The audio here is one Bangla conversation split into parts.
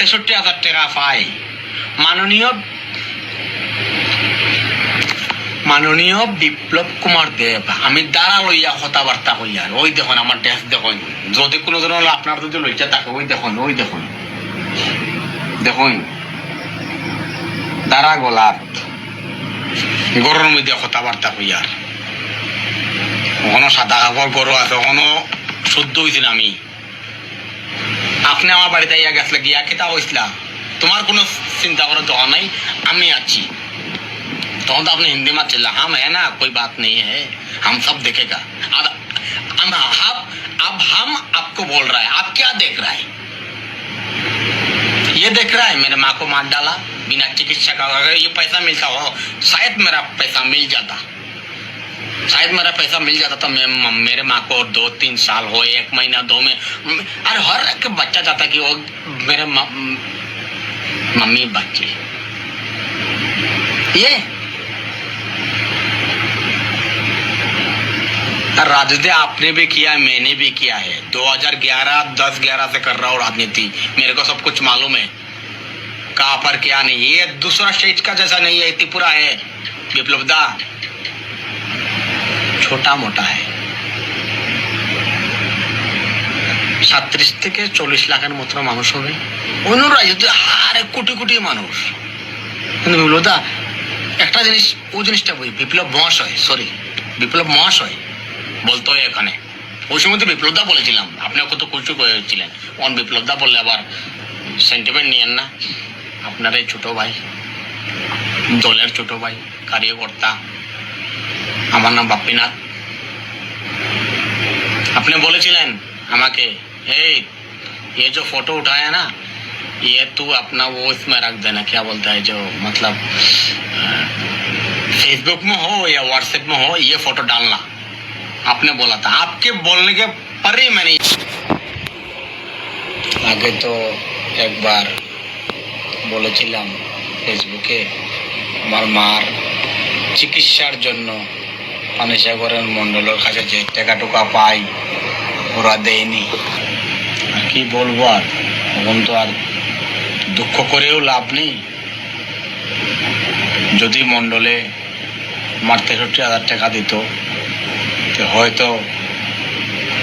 তেষট্টি হাজার টাকা পাই। মাননীয় মাননীয় বিপ্লব কুমার দেব, আমি দ্বারা লইয়া কথাবার্তা কইয়া ওই দেখুন আমার ড্রেস দেখুন। যদি কোনো ধরনের আপনার যদি লইয়া থাকে, ওই দেখুন ওই দেখুন। দেখুন। দ্বারা গোলাপ গরুর মধ্যে কথাবার্তা কইয়ার ওখানে সাদা কাপড় গরু আছে ওখানে শুদ্ধ হয়েছিল আমি। আপনি আমার বাড়িতে ইয়া গেছলে গিয়া খেতা হইছিলা তোমার কোনো চিন্তা করার দরকার নাই, আমি আছি। তখন তো আপনি हिंदी में चिल्ला हम है ना कोई बात नहीं है हम सब देखेगा अब हम आप अब हम आपको बोल रहा है आप क्या देख रहा है ये देख रहा है मेरे माँ को मार डाला बिना चिकित्सा का अगर ये पैसा मिलता हो शायद मेरा पैसा मिल जाता शायद मेरा पैसा मिल जाता तो मैं मेरे माँ को दो तीन साल हो, एक महीना, दो में अरे हर एक बच्चा चाहता कि वो मेरे मम्मी बच्चे। ये राजनीति आपने भी किया है, मैंने भी किया है। 2011 10 11 से कर रहा हूँ राजनीति। मेरे को सब कुछ मालूम है। कहाँ पर, क्या नहीं। ये दूसरा स्टेट का जैसा नहीं है त्रिपुरा है। विप्लव दा छोटा मोटा है সাত্রিশ থেকে চল্লিশ লাখের মতো মানুষ হবে অন্য রাজ্যতে হারে কোটি কোটি মানুষ কিন্তু বিপ্লবদা একটা জিনিস ওই জিনিসটা বই বিপ্লব মহাশয় সরি বিপ্লব মহাশয় বলতো এখানে ওই সময় তো বিপ্লবদা বলেছিলাম আপনি কত কুচু করেছিলেন অন বিপ্লবদা বললে আবার সেন্টিমেন্ট নিয়েন না আপনার এই ছোট ভাই দলের ছোট ভাই কার্যকর্তা আমার নাম বাপ্পিনাথ আপনি বলেছিলেন আমাকে এই ये जो फोटो उठाया ना ये तू अपना वो इसमें रख देना क्या बोलता है जो मतलब फेसबुक में हो या व्हाट्सएप में हो ये फोटो डालना आपने बोला था आपके बोलने के पर ही मैंने আগে তো একবার বলেছিলাম ফেসবুকে আমার মার চিকিৎসার জন্য পানিসাগরের মন্ডলের কাছে যে টাকা টুকা পাই, ওরা দেয়নি। আর কি বলব আর? এখন তো আর দুঃখ করেও লাভ নেই। যদি মণ্ডলে আমার তেষট্টি হাজার টাকা দিত হয়তো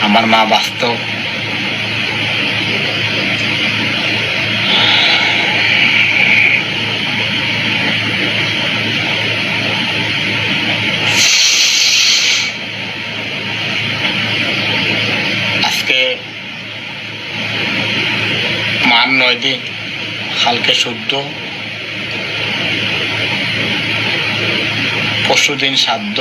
আমার মা বাঁচত। নয় দিন কালকে পরশু দিন সাধ্য।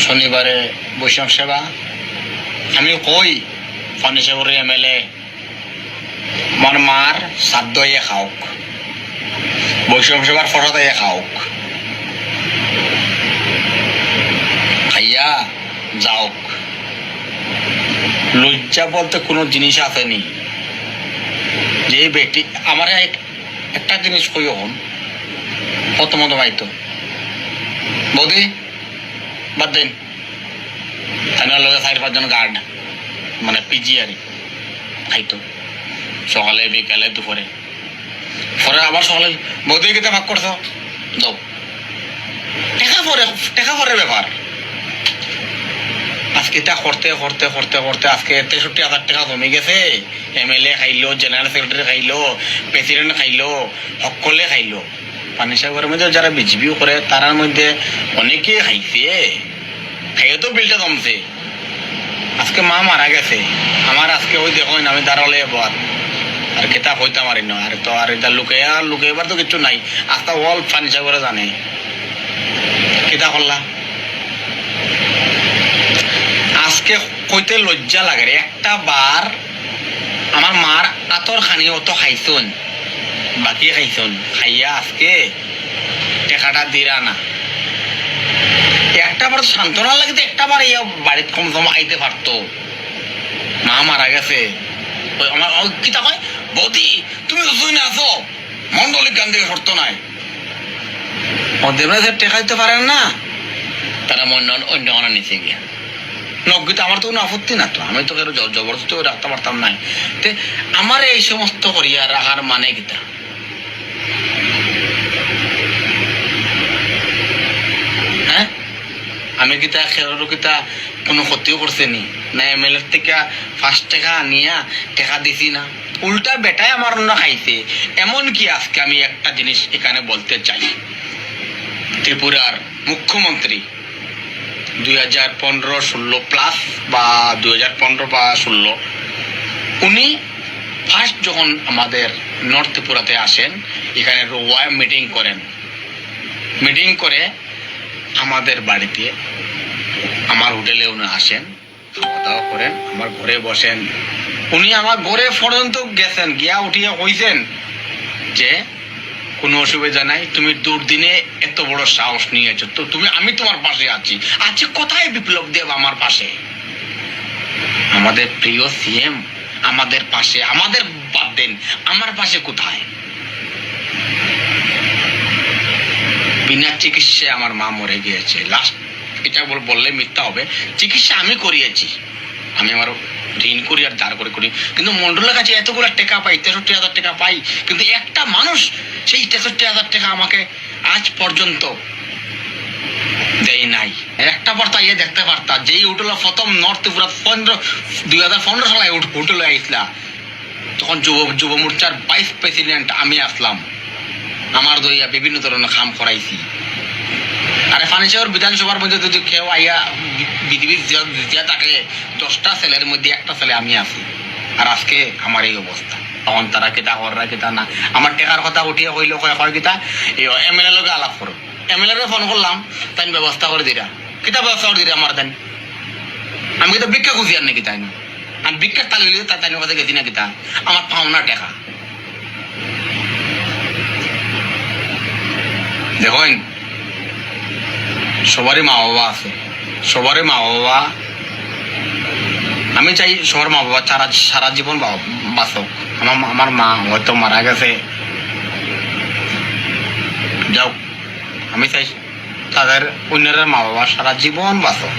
শনিবারে বৈষ্ণব সেবা। আমি কই ফণিসাগরে এম এল এ আমার মার সাধ্য ইয়ে খাওক। বৈষ্ণব সেবার ফসত ইয়ে খাওক। খাইয়া যাওক। লজ্জা বলতে কোনো জিনিস আসেনি। যে ব্যক্তি, আমার এক- একটা জিনিস কই হন। প্রথমত পাইতো বৌদি, বাদ দিন। তাই লগে চার পাঁচজন গার্ড মানে পিজি আর খাইতো। সকালে, বিকালে, দুপুরে। পরে আবার সকালে বৌদি কেটে ভাগ করছ? দাও। পরে, টেকা পরে ব্যাপার। আজকে এটা করতে করতে করতে করতে আজকে তেষট্টি হাজার টাকা জমে গেছে। এম এল এ খাইলো, জেনারেল সেক্রেটারি খাইলো, প্রেসিডেন্ট খাইলো, সকলে খাইলো। পানিসাগরের মধ্যে যারা বিজেপিও করে, তারার মধ্যে অনেকে খাইছে। খাইয়ে তো বিলটা জমছে। আজকে মা মারা গেছে। আমার আজকে ওই দেখো, আমি দাঁড়ালে এবার আর। কেতা হইতে পারি না, আর তো আর এটা লুকে আর লুকে এবার তো কিছু নাই। আজকে অল পানিসাগরে জানে। কেতা করলা? আজকে কইতে লজ্জা লাগে একটা বার আমার মার আতর খানি অত খাইছুন। বাকি খাইছুন। খাইয়া আজকে টেকাটা দিরা না। একটা বার সান্ত্বনা লাগতে একটা বার ইয়া বাড়িতে কম সম আইতে পারতো মা মারা গেছে। আমার ওই কি তা কয়? বৌদি, তুমি শুনে আছো মন্ডলিক গান থেকে সরতো নাই। দেবরাজের টেকা দিতে পারেন না। তারা মন্ডল অন্য অন্য নিচে গিয়া। নজ্ঞিতে আমার তো কোনো আপত্তি না তো। আমি তো জ- জবরদস্তি করে রাখতে পারতাম নাই। তে আমার এই সমস্ত করিয়া রাখার মানে কিতা হ্যাঁ? আমি কিতা খেয়ারও কিতা কোনো ক্ষতিও করছে নি? না এম এল এর থেকে ফার্স্ট টাকা আনিয়া টাকা দিছি না? উল্টা বেটাই আমার অন্য খাইছে। এমন কি আজকে আমি একটা জিনিস এখানে বলতে চাই। ত্রিপুরার মুখ্যমন্ত্রী দুই হাজার পনেরো ষোলো প্লাস বা দুই হাজার পনেরো বা ষোলো। উনি ফার্স্ট যখন আমাদের নর্থ ত্রিপুরাতে আসেন, এখানে ওয়াই মিটিং করেন। মিটিং করে আমাদের বাড়িতে, আমার হোটেলে উনি আসেন খাওয়া দাওয়া করেন, আমার ঘরে বসেন। উনি আমার ঘরে পর্যন্ত গেছেন, গিয়া উঠিয়া কইছেন যে কোনো অসুবিধা নাই। তুমি দুর্দিনে এত বড় সাহস নিয়েছো। তো তুমি, আমি তোমার পাশে আছি। আজকে কোথায় বিপ্লব দেব আমার পাশে? আমাদের প্রিয় সিএম আমাদের পাশে, আমাদের বাদ দেন, আমার পাশে কোথায়? বিনা চিকিৎসায় আমার মা মরে গিয়েছে। লাস্ট এটা বললে মিথ্যা হবে। চিকিৎসা আমি করিয়েছি। আমি আমার ঋণ করি আর দাঁড় করে করি। কিন্তু মন্ডলের কাছে এতগুলো টাকা পাই, তেষট্টি হাজার টাকা পাই, কিন্তু একটা মানুষ সেই তেষট্টি হাজার টাকা আমাকে আজ পর্যন্ত দেয় নাই। একটা বার্তা ইয়ে দেখতে পারতা, যেই হোটেলে প্রথম নর্থ পনেরো, দুই হাজার পনেরো সালে হোটেলে আইসলা, তখন যুব যুব মোর্চার ভাইস প্রেসিডেন্ট আমি আসলাম। আমার দইয়া বিভিন্ন ধরনের কাম করাইছি আরে ফানিসাগর বিধানসভার মধ্যে যদি কেউ আইয়া বিধি দিয়া থাকে, দশটা ছেলের মধ্যে একটা ছেলে আমি আছি। আর আজকে আমার এই অবস্থা। তখন তারা কিতা কররা কিতা না। আমার টেকার কথা উঠিয়ে কইল, কয় কিতা? এই এম এল এর লগে আলাপ করো। এম এল এর ফোন করলাম তাই ব্যবস্থা করে দিরা। কিতা ব্যবস্থা করে দিরা আমার দেন আমি কিতা ভিক্ষা খুঁজি আর নাকি তাই না আমি ভিক্ষার তালি হইলে তাই তাই কাছে গেছি না কিতা? আমার পাওনা টেকা। দেখুন সবারই মা বাবা আছে। সবারই মা বাবা। আমি চাই সবার মা বাবা সারা সারা জীবন বাঁচক। আমার আমার মা হয়তো মারা গেছে। যাও। আমি চাই তাদের অন্যের মা বাবা সারা জীবন বাঁচুক।